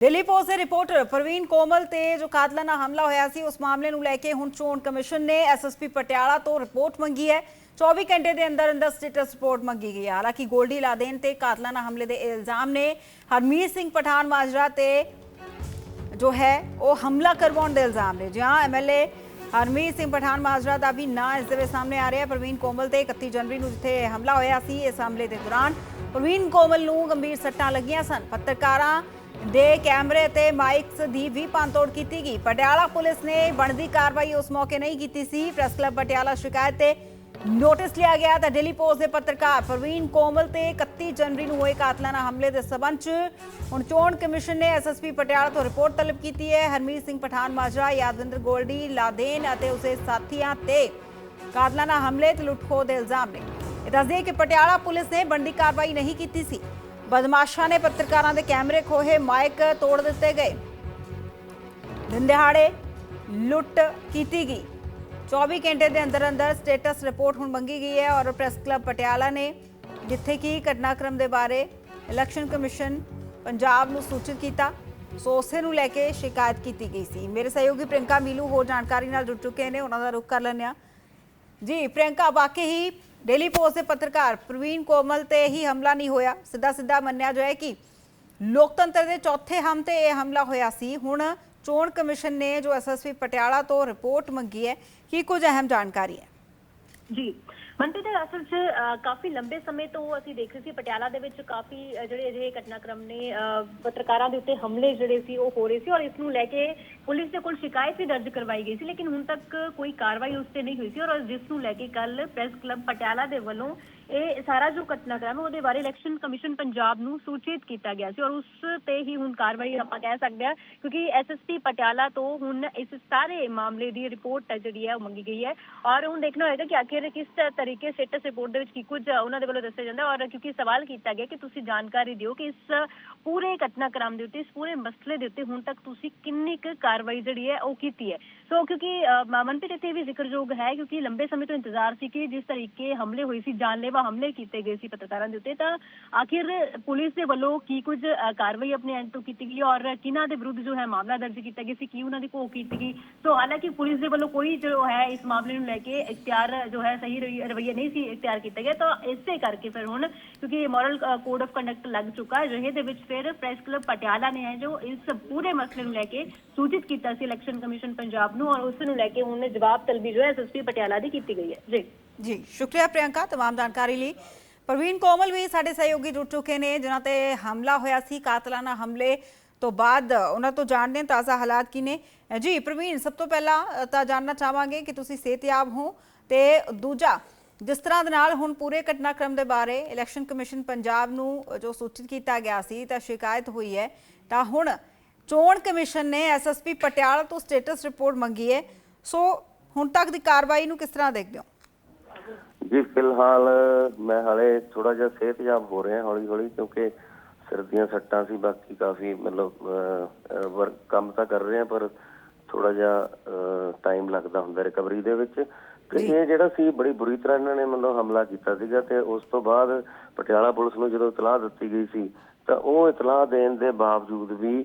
Delhi post ਦੇ reporter Praveen Komal ਤੇ ਜੋ ਕਾਤਲਾਨਾ ਹਮਲਾ ਹੋਇਆ ਸੀ, ਉਸ ਮਾਮਲੇ ਨੂੰ ਲੈ ਕੇ ਹੁਣ ਚੋਣ ਕਮਿਸ਼ਨ ਨੇ ਐਸਐਸਪੀ ਪਟਿਆਲਾ ਤੋਂ ਰਿਪੋਰਟ ਮੰਗੀ ਹੈ। 24 ਘੰਟੇ ਦੇ ਅੰਦਰ ਅੰਦਰ ਸਟੇਟਸ ਰਿਪੋਰਟ ਮੰਗੀ ਗਈ ਹੈ। ਹਾਲਾਂਕਿ ਗੋਲਡੀ ਲਾਦੇਨ ਤੇ ਕਾਤਲਾਨਾ ਹਮਲੇ ਦੇ ਇਲਜ਼ਾਮ ਨੇ ਹਰਮੀਤ ਸਿੰਘ ਪਠਾਨ ਮਾਜਰਾ ਤੇ ਜੋ ਹੈ, ਉਹ ਹਮਲਾ ਕਰਵਾਉਣ ਦੇ ਇਲਜ਼ਾਮ ਨੇ। ਜਿਹਾਂ ਐਮਐਲਏ ਹਰਮੀਤ ਸਿੰਘ ਪਠਾਨ ਮਾਜਰਾ ਦਾ ਵੀ ਨਾਂ ਇਸ ਦੇ ਵਿੱਚ ਸਾਹਮਣੇ ਆ ਰਿਹਾ ਪ੍ਰਵੀਨ ਕੋਮਲ ਤੇ 31 ਜਨਵਰੀ ਨੂੰ ਜਿੱਥੇ ਹਮਲਾ ਹੋਇਆ ਸੀ, ਇਸ ਹਮਲੇ ਦੇ ਦੌਰਾਨ ਪ੍ਰਵੀਨ ਕੋਮਲ ਨੂੰ ਗੰਭੀਰ ਸੱਟਾਂ ਲੱਗੀਆਂ ਸਨ। ਪੱਤਰਕਾਰਾਂ ਦੇ ਕੈਮਰੇ ਤੇ ਮਾਈਕਸ ਦੀ ਵੀ ਪੰਤੋੜ ਕੀਤੀ ਗਈ। ਪਟਿਆਲਾ ਪੁਲਿਸ ਨੇ ਬਣਦੀ ਕਾਰਵਾਈ ਉਸ ਮੌਕੇ ਨਹੀਂ ਕੀਤੀ ਸੀ। ਪ੍ਰੈਸ ਕਲੱਬ ਪਟਿਆਲਾ ਸ਼ਿਕਾਇਤ ਤੇ ਨੋਟਿਸ ਲਿਆ ਗਿਆ ਤਾਂ ਦਿੱਲੀ ਪੋਸਟ ਦੇ ਪੱਤਰਕਾਰ ਪ੍ਰਵੀਨ ਕੋਮਲ ਤੇ 31 ਜਨਵਰੀ ਨੂੰ ਹੋਏ ਕਾਤਲਾਨਾ ਹਮਲੇ ਦੇ ਸਬੰਧ 'ਚ ਹੁਣ ਚੋਣ ਕਮਿਸ਼ਨ ਨੇ ਐਸਐਸਪੀ ਪਟਿਆਲਾ ਤੋਂ ਰਿਪੋਰਟ ਤਲਬ ਕੀਤੀ ਹੈ। ਹਰਮੀਤ ਸਿੰਘ ਪਠਾਨ, ਮਾਜਰਾ, ਯਾਦਵਿੰਦਰ ਗੋਲਡੀ, ਲਾਦੇਨ ਅਤੇ ਉਸੇ ਸਾਥੀਆਂ ਤੇ ਕਾਤਲਾਨਾ ਹਮਲੇ ਤੇ ਲੁੱਟਖੋ ਦੇ ਇਲਜ਼ਾਮ ਨੇ। ਇਹ ਦੱਸਦੇ ਕਿ ਪਟਿਆਲਾ ਪੁਲਿਸ ਨੇ ਬਣਦੀ ਕਾਰਵਾਈ ਨਹੀਂ ਕੀਤੀ ਸੀ। ਬਦਮਾਸ਼ਾਂ ਨੇ ਪੱਤਰਕਾਰਾਂ ਦੇ ਕੈਮਰੇ ਖੋਹੇ, ਮਾਈਕ ਤੋੜ ਦਿੱਤੇ ਗਏ। ਦਿਹਾੜੇ ਲੁੱਟ ਕੀਤੀ ਗਈ। 24 ਘੰਟੇ ਦੇ ਅੰਦਰ ਅੰਦਰ ਸਟੇਟਸ ਰਿਪੋਰਟ ਹੁਣ ਮੰਗੀ ਗਈ ਹੈ ਔਰ ਪ੍ਰੈਸ ਕਲੱਬ ਪਟਿਆਲਾ ਨੇ ਜਿੱਥੇ ਕਿ ਘਟਨਾਕ੍ਰਮ ਦੇ ਬਾਰੇ ਇਲੈਕਸ਼ਨ ਕਮਿਸ਼ਨ ਪੰਜਾਬ ਨੂੰ ਸੂਚਿਤ ਕੀਤਾ, ਸੋ ਉਸੇ ਨੂੰ ਲੈ ਕੇ ਸ਼ਿਕਾਇਤ ਕੀਤੀ ਗਈ ਸੀ। ਮੇਰੇ ਸਹਿਯੋਗੀ ਪ੍ਰਿੰਕਾ ਮੀਲੂ ਹੋਰ ਜਾਣਕਾਰੀ ਨਾਲ ਜੁੜ ਚੁੱਕੇ ਨੇ, ਉਹਨਾਂ ਦਾ ਰੁਖ ਕਰ ਲੈਂਦੇ ਹਾਂ। ਜੀ ਪ੍ਰਿਯੰਕਾ ਵਾਕਈ ਹੀ ਡੇਲੀ ਪੋਸਟ ਦੇ ਪੱਤਰਕਾਰ ਪ੍ਰਵੀਨ ਕੋਮਲ ਤੇ ਹੀ ਹਮਲਾ ਨਹੀਂ ਹੋਇਆ। ਸਿੱਧਾ ਸਿੱਧਾ ਮੰਨਿਆ ਜਾਏ ਕਿ ਲੋਕਤੰਤਰ ਦੇ ਚੌਥੇ ਹਮ ਤੇ ਇਹ ਹਮਲਾ ਹੋਇਆ ਸੀ। ਹੁਣ ਚੋਣ ਕਮਿਸ਼ਨ ਨੇ ਜੋ ਐਸਐਸਪੀ ਪਟਿਆਲਾ ਤੋਂ ਰਿਪੋਰਟ ਮੰਗੀ ਹੈ, ਕੀ ਕੁਝ ਅਹਿਮ ਜਾਣਕਾਰੀ ਹੈ? ਜੀ ਮੰਤਰੀ ਦੇ ਅਸਲ 'ਚ ਕਾਫੀ ਲੰਬੇ ਸਮੇਂ ਤੋਂ ਅਸੀਂ ਦੇਖ ਰਹੇ ਸੀ ਪਟਿਆਲਾ ਦੇ ਵਿੱਚ ਕਾਫੀ ਜਿਹੜੇ ਅਜਿਹੇ ਘਟਨਾਕ੍ਰਮ ਨੇ ਅ, ਪੱਤਰਕਾਰਾਂ ਦੇ ਉੱਤੇ ਹਮਲੇ ਜਿਹੜੇ ਸੀ ਉਹ ਹੋ ਰਹੇ ਸੀ ਔਰ ਇਸ ਨੂੰ ਲੈ ਕੇ ਪੁਲਿਸ ਦੇ ਕੋਲ ਸ਼ਿਕਾਇਤ ਵੀ ਦਰਜ ਕਰਵਾਈ ਗਈ ਸੀ ਲੇਕਿਨ ਹੁਣ ਤੱਕ ਕੋਈ ਕਾਰਵਾਈ ਉਸ ਤੇ ਨਹੀਂ ਹੋਈ ਸੀ ਔਰ ਜਿਸ ਨੂੰ ਲੈ ਕੇ ਕੱਲ ਪ੍ਰੈਸ ਕਲੱਬ ਪਟਿਆਲਾ ਦੇ ਵੱਲੋਂ ਇਹ ਸਾਰਾ ਜੋ ਘਟਨਾਕ੍ਰਮ ਹੈ ਉਹਦੇ ਬਾਰੇ ਇਲੈਕਸ਼ਨ ਕਮਿਸ਼ਨ ਪੰਜਾਬ ਨੂੰ ਸੂਚਿਤ ਕੀਤਾ ਗਿਆ ਸੀ ਔਰ ਉਸ ਤੇ ਹੀ ਹੁਣ ਕਾਰਵਾਈ ਆਪਾਂ ਕਹਿ ਸਕਦੇ ਹਾਂ, ਕਿਉਂਕਿ ਐਸਐਸਪੀ ਪਟਿਆਲਾ ਤੋਂ ਹੁਣ ਇਸ ਸਾਰੇ ਮਾਮਲੇ ਦੀ ਰਿਪੋਰਟ ਜਿਹੜੀ ਹੈ, ਉਹ ਮੰਗੀ ਗਈ ਹੈ ਔਰ ਹੁਣ ਦੇਖਣਾ ਹੋਏਗਾ ਕਿ ਆਖਿਰ ਕਿਸ ਤਰੀਕੇ ਸਟੇਟਸ ਰਿਪੋਰਟ ਦੇ ਵਿੱਚ ਕੀ ਕੁਝ ਉਹਨਾਂ ਦੇ ਵੱਲੋਂ ਦੱਸਿਆ ਜਾਂਦਾ ਔਰ ਕਿਉਂਕਿ ਸਵਾਲ ਕੀਤਾ ਗਿਆ ਕਿ ਤੁਸੀਂ ਜਾਣਕਾਰੀ ਦਿਓ ਕਿ ਇਸ ਪੂਰੇ ਘਟਨਾਕ੍ਰਮ ਦੇ ਉੱਤੇ, ਇਸ ਪੂਰੇ ਮਸਲੇ ਦੇ ਉੱਤੇ ਹੁਣ ਤੱਕ ਤੁਸੀਂ ਕਿੰਨੀ ਕੁ ਕਾਰਵਾਈ ਜਿਹੜੀ ਹੈ, ਉਹ ਕੀਤੀ ਹੈ। ਸੋ ਕਿਉਂਕਿ ਮਨਪ੍ਰੀਤ ਇੱਥੇ ਮੰਤਰੀ ਵੀ ਜ਼ਿਕਰਯੋਗ ਹੈ ਕਿਉਂਕਿ ਲੰਬੇ ਸਮੇਂ ਤੋਂ ਇੰਤਜ਼ਾਰ ਸੀ ਕਿ ਜਿਸ ਤਰੀਕੇ ਹਮਲੇ ਹੋਏ ਸੀ, ਜਾਨਲੇਵਾ ਹਮਲੇ ਕੀਤੇ ਗਏ ਸੀ ਪੱਤਰਕਾਰਾਂ ਦੇ ਉੱਤੇ, ਤਾਂ ਆਖਿਰ ਪੁਲਿਸ ਦੇ ਵੱਲੋਂ ਕੀ ਕੁਝ ਕਾਰਵਾਈ ਆਪਣੇ ਐਂਡ ਤੋਂ ਕੀਤੀ ਗਈ ਔਰ ਕਿਹਨਾਂ ਦੇ ਵਿਰੁੱਧ ਜੋ ਹੈ ਮਾਮਲਾ ਦਰਜ ਕੀਤਾ ਗਿਆ ਸੀ, ਕੀ ਉਹਨਾਂ ਦੀ ਘੋਖ ਕੀਤੀ ਗਈ? ਸੋ ਹਾਲਾਂਕਿ ਪੁਲਿਸ ਦੇ ਵੱਲੋਂ ਕੋਈ ਜੋ ਹੈ ਇਸ ਮਾਮਲੇ ਨੂੰ ਲੈ ਕੇ ਇਖਤਿਆਰ ਜੋ ਹੈ ਸਹੀ ਰਵੱਈਆ ਨਹੀਂ ਸੀ ਇਖਤਿਆਰ ਕੀਤਾ ਗਿਆ, ਤਾਂ ਇਸੇ ਕਰਕੇ ਫਿਰ ਹੁਣ ਕਿਉਂਕਿ ਮੋਰਲ ਕੋਡ ਆਫ ਕੰਡਕਟ ਲੱਗ ਚੁੱਕਾ ਹੈ ਜਿਹੇ ਦੇ ਵਿੱਚ ਫਿਰ ਪ੍ਰੈਸ ਕਲੱਬ ਪਟਿਆਲਾ ਨੇ ਹੈ ਜੋ ਇਸ ਪੂਰੇ ਮਸਲੇ ਨੂੰ ਲੈ ਕੇ ਸੂਚਿਤ ਕੀਤਾ ਸੀ ਇਲੈਕਸ਼ਨ ਕਮਿਸ਼ਨ ਪੰਜਾਬ ਨੂੰ ਔਰ ਉਸ ਨੂੰ ਲੈ ਕੇ ਹੁਣ ਜਵਾਬ ਤਲਬੀ ਜੋ ਹੈ ਐਸਐਸਪੀ ਪਟਿਆਲਾ ਦੀ ਕੀਤੀ ਗਈ ਹੈ। ਜੀ। ਜੀ ਸ਼ੁਕਰੀਆ ਪ੍ਰਿਯੰਕਾ तमाम ਜਾਣਕਾਰੀ ਲਈ ਪ੍ਰਵੀਨ ਕੋਮਲ ਵੀ ਸਾਡੇ ਸਹਿਯੋਗੀ ਜੁੜ ਚੁੱਕੇ ਨੇ ਜਿਨ੍ਹਾਂ ਤੇ ਹਮਲਾ ਹੋਇਆ ਸੀ ਕਾਤਲਾਨਾ ਹਮਲੇ ਤੋਂ ਬਾਅਦ ਉਹਨਾਂ ਤੋਂ ਜਾਣਦੇ ਹਾਂ ਤਾਜ਼ਾ ਹਾਲਾਤ ਕੀ ਨੇ ਜੀ ਪ੍ਰਵੀਨ ਸਭ ਤੋਂ ਪਹਿਲਾਂ ਅ, ਤਾਂ ਜਾਣਨਾ ਚਾਹਾਂਗੇ ਕਿ ਤੁਸੀਂ ਸਿਹਤਯਾਬ ਹੋ ਤੇ ਦੂਜਾ ਜਿਸ ਤਰ੍ਹਾਂ ਦੇ ਨਾਲ ਹੁਣ ਪੂਰੇ ਘਟਨਾਕ੍ਰਮ ਦੇ ਬਾਰੇ ਇਲੈਕਸ਼ਨ ਕਮਿਸ਼ਨ ਪੰਜਾਬ ਨੂੰ ਜੋ ਸੂਚਿਤ ਕੀਤਾ ਗਿਆ ਸੀ ਤਾਂ ਸ਼ਿਕਾਇਤ ਹੋਈ ਹੈ ਤਾਂ ਹੁਣ ਚੋਣ ਕਮਿਸ਼ਨ ਨੇ ਐਸਐਸਪੀ ਪਟਿਆਲਾ ਤੋਂ ਸਟੇਟਸ ਰਿਪੋਰਟ ਮੰਗੀ ਹੈ ਸੋ ਹੁਣ ਤੱਕ ਦੀ ਕਾਰਵਾਈ ਨੂੰ ਕਿਸ ਤਰ੍ਹਾਂ ਦੇਖਦੇ ਹੋ ਜੀ ਫਿਲਹਾਲ ਮੈਂ ਹਾਲੇ ਥੋੜਾ ਜਿਹਾ ਸਿਹਤਯਾਬ ਹੋ ਰਿਹਾ ਹੌਲੀ ਹੌਲੀ ਕਿਉਂਕਿ ਸਿਰ ਦੀਆਂ ਸੱਟਾਂ ਸੀ ਬਾਕੀ ਕਾਫੀ ਮਤਲਬ ਵਰਕ ਕੰਮ ਤਾਂ ਕਰ ਰਹੇ ਪਰ ਥੋੜਾ ਜਿਹਾ ਟਾਈਮ ਲੱਗਦਾ ਹੁੰਦਾ ਰਿਕਵਰੀ ਦੇ ਵਿੱਚ। ਤੇ ਇਹ ਜਿਹੜਾ ਸੀ ਬੜੀ ਬੁਰੀ ਤਰ੍ਹਾਂ ਇਹਨਾਂ ਨੇ ਮਤਲਬ ਹਮਲਾ ਕੀਤਾ ਸੀਗਾ ਤੇ ਉਸ ਤੋਂ ਬਾਅਦ ਪਟਿਆਲਾ ਪੁਲਿਸ ਨੂੰ ਜਦੋਂ ਇਤਲਾਹ ਦਿੱਤੀ ਗਈ ਸੀ ਤਾਂ ਉਹ ਇਤਲਾਹ ਦੇਣ ਦੇ ਬਾਵਜੂਦ ਵੀ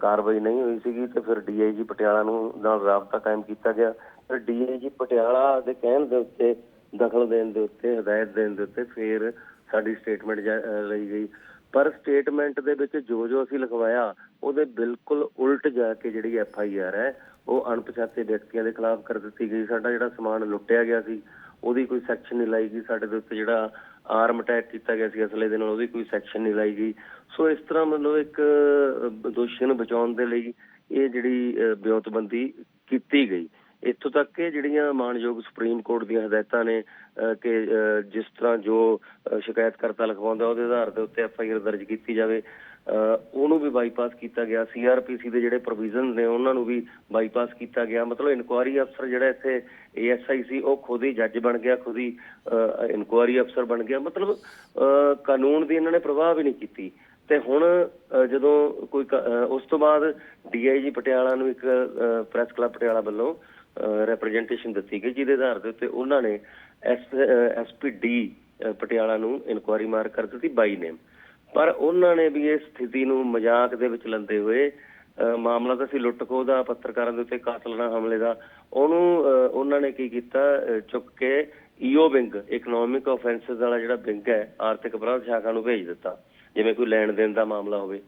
ਕਾਰਵਾਈ ਨਹੀਂ ਹੋਈ ਸੀਗੀ ਤੇ ਫਿਰ ਡੀਆਈਜੀ ਪਟਿਆਲਾ ਨੂੰ ਨਾਲ ਰਾਬਤਾ ਕਾਇਮ ਕੀਤਾ ਗਿਆ। ਫਿਰ ਡੀਆਈਜੀ ਪਟਿਆਲਾ ਦੇ ਕਹਿਣ ਦੇ ਉੱਤੇ ਦਖਲ ਦੇਣ ਦੇ ਉੱਤੇ ਹਦਾਇਤ ਦੇਣ ਦੇ ਉੱਤੇ ਫਿਰ ਸਾਡੀ ਸਟੇਟਮੈਂਟ ਲਈ ਗਈ। ਪਰ ਸਟੇਟਮੈਂਟ ਦੇ ਵਿੱਚ ਜੋ ਜੋ ਅਸੀਂ ਲਿਖਵਾਇਆ ਉਹਦੇ ਬਿਲਕੁਲ ਉਲਟ ਜਾ ਕੇ ਜਿਹੜੀ ਐਫ ਆਈ ਆਰ ਹੈ ਉਹ ਅਣਪਛਾਤੇ ਵਿਅਕਤੀਆਂ ਦੇ ਖਿਲਾਫ ਕਰ ਦਿੱਤੀ ਗਈ। ਸਾਡਾ ਜਿਹੜਾ ਸਮਾਨ ਲੁੱਟਿਆ ਗਿਆ ਸੀ ਉਹਦੀ ਕੋਈ ਸੈਕਸ਼ਨ ਨਹੀਂ ਲਾਈ ਗਈ। ਸਾਡੇ ਦੇ ਉੱਤੇ ਜਿਹੜਾ ਆਰਮ ਅਟੈਕ ਕੀਤਾ ਗਿਆ ਸੀ ਅਸਲੇ ਦੇ ਨਾਲ ਉਹਦੀ ਕੋਈ ਸੈਕਸ਼ਨ ਨਹੀਂ ਲਾਈ ਗਈ। ਸੋ ਇਸ ਤਰ੍ਹਾਂ ਮਤਲਬ ਇੱਕ ਦੋਸ਼ੀ ਨੂੰ ਬਚਾਉਣ ਦੇ ਲਈ ਇਹ ਜਿਹੜੀ ਅਹ, ਕੀਤੀ ਗਈ। ਇੱਥੋਂ ਤੱਕ ਕਿ ਜਿਹੜੀਆਂ ਮਾਨਯੋਗ ਸੁਪਰੀਮ ਕੋਰਟ ਦੀਆਂ ਹਦਾਇਤਾਂ ਨੇ ਕਿ ਜਿਸ ਤਰ੍ਹਾਂ ਜੋ ਸ਼ਿਕਾਇਤਕਰਤਾ ਲਿਖਵਾਉਂਦਾ ਉਹਦੇ ਆਧਾਰ ਦੇ ਉੱਤੇ ਐਫ ਆਈ ਆਰ ਦਰਜ ਕੀਤੀ ਜਾਵੇ ਉਹਨੂੰ ਵੀ ਬਾਈਪਾਸ ਕੀਤਾ ਗਿਆ। ਸੀਆਰਪੀਸੀ ਦੇ ਜਿਹੜੇ ਪ੍ਰੋਵੀਜ਼ਨ ਨੇ, ਉਹਨਾਂ ਨੂੰ ਵੀ ਬਾਈਪਾਸ ਕੀਤਾ ਗਿਆ। ਮਤਲਬ ਇਨਕੁਆਰੀ ਅਫਸਰ ਜਿਹੜਾ ਇੱਥੇ ਏਐਸਆਈ ਸੀ, ਉਹ ਖੁਦ ਹੀ ਜੱਜ ਬਣ ਗਿਆ, ਖੁਦ ਹੀ ਇਨਕੁਆਰੀ ਅਫਸਰ ਬਣ ਗਿਆ। ਮਤਲਬ ਕਾਨੂੰਨ ਦੀ ਇਹਨਾਂ ਨੇ ਪ੍ਰਵਾਹ ਵੀ ਨਹੀਂ ਕੀਤੀ। ਤੇ ਹੁਣ ਜਦੋਂ ਕੋਈ ਉਸ ਤੋਂ ਬਾਅਦ ਡੀਆਈਜੀ ਪਟਿਆਲਾ ਨੂੰ ਇੱਕ ਪ੍ਰੈਸ ਕਲੱਬ ਪਟਿਆਲਾ ਵੱਲੋਂ ਰਿਪਰੈਜ਼ੈਂਟੇਸ਼ਨ ਦਿੱਤੀ ਗਈ ਜਿਹਦੇ ਆਧਾਰ ਦੇ ਉੱਤੇ ਉਹਨਾਂ ਨੇ ਐਸ ਐਸਪੀਡੀ ਪਟਿਆਲਾ ਨੂੰ ਇਨਕੁਆਰੀ ਮਾਰ ਕਰ ਦਿੱਤੀ ਬਾਈ ਨੇਮ ਪਰ ਉਹਨਾਂ ਨੇ ਵੀ ਇਸ ਸਥਿਤੀ ਨੂੰ ਮਜ਼ਾਕ ਦੇ ਵਿੱਚ ਲੰਦੇ ਹੋਏ ਮਾਮਲਾ ਤਾਂ ਸੀ ਲੁੱਟਖੋ ਦਾ ਪੱਤਰਕਾਰਾਂ ਦੇ ਉੱਤੇ ਕਾਤਲਾਨਾ ਹਮਲੇ ਦਾ। ਉਹਨੂੰ ਉਹਨਾਂ ਨੇ ਕੀ ਕੀਤਾ ਚੁੱਕ ਕੇ ਈਓ ਵਿੰਗ ਇਕਨੋਮਿਕ ਆਫੈਂਸਸ ਵਾਲਾ ਜਿਹੜਾ ਵਿੰਗ ਹੈ ਆਰਥਿਕ ਅਪਰਾਧ ਸ਼ਾਖਾ ਨੂੰ ਭੇਜ ਦਿੱਤਾ ਜਿਵੇਂ ਕੋਈ ਲੈਣ ਦੇਣ ਦਾ ਮਾਮਲਾ ਹੋਵੇ।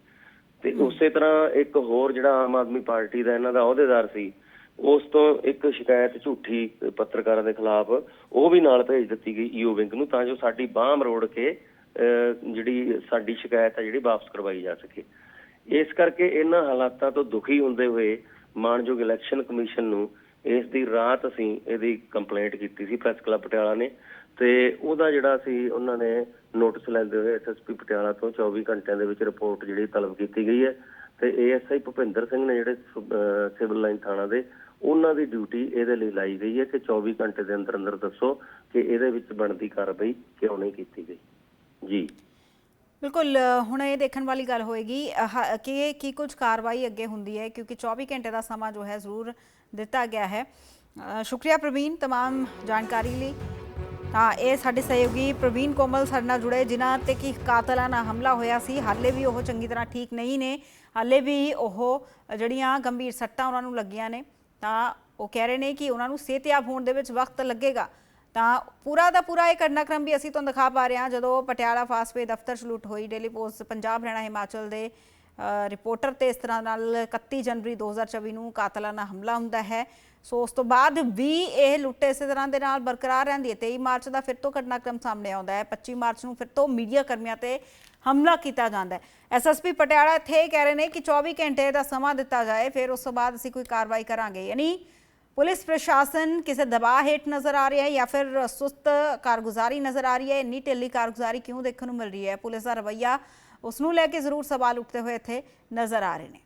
ਤੇ ਉਸੇ ਤਰ੍ਹਾਂ ਇੱਕ ਹੋਰ ਜਿਹੜਾ ਆਮ ਆਦਮੀ ਪਾਰਟੀ ਦਾ ਇਹਨਾਂ ਦਾ ਅਹੁਦੇਦਾਰ ਸੀ ਉਸ ਤੋਂ ਇੱਕ ਸ਼ਿਕਾਇਤ ਝੂਠੀ ਪੱਤਰਕਾਰਾਂ ਦੇ ਖਿਲਾਫ ਉਹ ਵੀ ਨਾਲ ਭੇਜ ਦਿੱਤੀ ਗਈ ਈਓ ਵਿੰਗ ਨੂੰ ਤਾਂ ਜੋ ਸਾਡੀ ਬਾਹ ਮਰੋੜ ਕੇ ਜਿਹੜੀ ਸਾਡੀ ਸ਼ਿਕਾਇਤ ਹੈ ਜਿਹੜੀ ਵਾਪਸ ਕਰਵਾਈ ਜਾ ਸਕੇ। ਇਸ ਕਰਕੇ ਇਹਨਾਂ ਹਾਲਾਤਾਂ ਤੋਂ ਦੁਖੀ ਹੁੰਦੇ ਹੋਏ ਮਾਨਯੋਗ ਇਲੈਕਸ਼ਨ ਕਮਿਸ਼ਨ ਨੂੰ ਇਸ ਦੀ ਰਾਤ ਅਸੀਂ ਇਹਦੀ ਕੰਪਲੇਂਟ ਕੀਤੀ ਸੀ ਪ੍ਰੈਸ ਕਲੱਬ ਪਟਿਆਲਾ ਨੇ ਤੇ ਉਹਦਾ ਜਿਹੜਾ ਸੀ ਉਹਨਾਂ ਨੇ ਨੋਟਿਸ ਲੈਂਦੇ ਹੋਏ ਐਸਐਸਪੀ ਪਟਿਆਲਾ ਤੋਂ 24 ਘੰਟਿਆਂ ਦੇ ਵਿੱਚ ਰਿਪੋਰਟ ਜਿਹੜੀ ਤਲਬ ਕੀਤੀ ਗਈ ਹੈ ਤੇ ਏਐਸਆਈ ਭੁਪਿੰਦਰ ਸਿੰਘ ਨੇ ਜਿਹੜੇ ਅਹ, ਸਿਵਲ ਲਾਈਨ ਥਾਣਾ ਦੇ ਉਹਨਾਂ ਦੀ ਡਿਊਟੀ ਇਹਦੇ ਲਈ ਲਾਈ ਗਈ ਹੈ ਕਿ 24 ਘੰਟੇ ਦੇ ਅੰਦਰ ਅੰਦਰ ਦੱਸੋ ਕਿ ਇਹਦੇ ਵਿੱਚ ਬਣਦੀ ਕਾਰਵਾਈ ਕਿਉਂ ਨਹੀਂ ਕੀਤੀ ਗਈ ਜੀ ਬਿਲਕੁਲ ਅ, ਹੁਣ ਇਹ ਦੇਖਣ ਵਾਲੀ ਗੱਲ ਹੋਏਗੀ ਅਹ, ਕਿ ਕੀ ਕੁਝ ਕਾਰਵਾਈ ਅੱਗੇ ਹੁੰਦੀ ਹੈ ਕਿਉਂਕਿ 24 ਘੰਟੇ ਦਾ ਸਮਾਂ ਜੋ ਹੈ ਜ਼ਰੂਰ ਦਿੱਤਾ ਗਿਆ ਹੈ ਅ, ਸ਼ੁਕਰੀਆ ਪ੍ਰਵੀਨ तमाम ਜਾਣਕਾਰੀ ਲਈ ਤਾਂ ਇਹ ਸਾਡੇ ਸਹਿਯੋਗੀ ਪ੍ਰਵੀਨ ਕੋਮਲ ਸਾਡੇ ਨਾਲ ਜੁੜੇ ਜਿਨ੍ਹਾਂ ਤੇ ਕੀ ਕਾਤਲਾਨਾ ਹਮਲਾ ਹੋਇਆ ਸੀ ਹਾਲੇ ਵੀ ਉਹ ਚੰਗੀ ਤਰ੍ਹਾਂ ਠੀਕ ਨਹੀਂ ਨੇ ਹਾਲੇ ਵੀ ਉਹ ਜਿਹੜੀਆਂ ਗੰਭੀਰ ਸੱਟਾਂ ਉਹਨਾਂ ਨੂੰ ਲੱਗੀਆਂ ਨੇ ਤਾਂ ਉਹ ਕਹਿ ਰਹੇ ਨੇ ਕਿ ਉਹਨਾਂ ਨੂੰ ਸਿਹਤਯਾਬ ਹੋਣ ਦੇ ਵਿੱਚ ਵਕਤ ਲੱਗੇਗਾ। ਤਾਂ ਪੂਰਾ ਦਾ ਪੂਰਾ ਇਹ ਘਟਨਾਕ੍ਰਮ ਵੀ ਅਸੀਂ ਤੁਹਾਨੂੰ ਦਿਖਾ ਪਾ ਰਹੇ ਹਾਂ। ਜਦੋਂ ਪਟਿਆਲਾ ਫਾਸਵੇ ਦਫ਼ਤਰ 'ਚ ਲੁੱਟ ਹੋਈ, ਡੇਲੀ ਪੋਸਟ ਪੰਜਾਬ ਹਰਿਆਣਾ ਹਿਮਾਚਲ ਦੇ ਰਿਪੋਰਟਰ ਤੇ ਇਸ ਤਰ੍ਹਾਂ ਨਾਲ 31 ਜਨਵਰੀ 2024 ਨੂੰ ਕਾਤਲਾਨਾ ਹਮਲਾ ਹੁੰਦਾ ਹੈ। ਸੋ ਉਸ ਤੋਂ ਬਾਅਦ ਵੀ ਇਹ ਲੁੱਟ ਇਸੇ ਤਰ੍ਹਾਂ ਦੇ ਨਾਲ ਬਰਕਰਾਰ ਰਹਿੰਦੀ ਹੈ। 23 ਮਾਰਚ ਦਾ ਫਿਰ ਤੋਂ ਘਟਨਾਕ੍ਰਮ ਸਾਹਮਣੇ ਆਉਂਦਾ ਹੈ। 25 ਮਾਰਚ ਨੂੰ ਫਿਰ ਤੋਂ ਮੀਡੀਆ ਕਰਮੀਆਂ ਤੇ ਹਮਲਾ ਕੀਤਾ ਜਾਂਦਾ ਹੈ। ਐਸਐਸਪੀ ਪਟਿਆਲਾ ਇੱਥੇ ਇਹ ਕਹਿ ਰਹੇ ਨੇ ਕਿ 24 ਘੰਟੇ ਦਾ ਸਮਾਂ ਦਿੱਤਾ ਜਾਏ, ਫਿਰ ਉਸ ਤੋਂ ਬਾਅਦ ਅਸੀਂ ਕੋਈ ਕਾਰਵਾਈ ਕਰਾਂਗੇ। ਯਾਨੀ ਪੁਲਿਸ ਪ੍ਰਸ਼ਾਸਨ ਕਿਸੇ ਦਬਾਅ ਹੇਠ ਨਜ਼ਰ ਆ ਰਿਹਾ ਹੈ ਜਾਂ ਫਿਰ ਸੁਸਤ ਕਾਰਗੁਜ਼ਾਰੀ ਨਜ਼ਰ ਆ ਰਹੀ ਹੈ? ਇੰਨੀ ਢਿੱਲੀ ਕਾਰਗੁਜ਼ਾਰੀ ਕਿਉਂ ਦੇਖਣ ਨੂੰ ਮਿਲ ਰਹੀ ਹੈ? ਪੁਲਿਸ ਦਾ ਰਵੱਈਆ ਉਸ ਨੂੰ ਲੈ ਕੇ ਜ਼ਰੂਰ ਸਵਾਲ ਉੱਠਦੇ ਹੋਏ ਇੱਥੇ ਨਜ਼ਰ ਆ ਰਹੇ ਨੇ।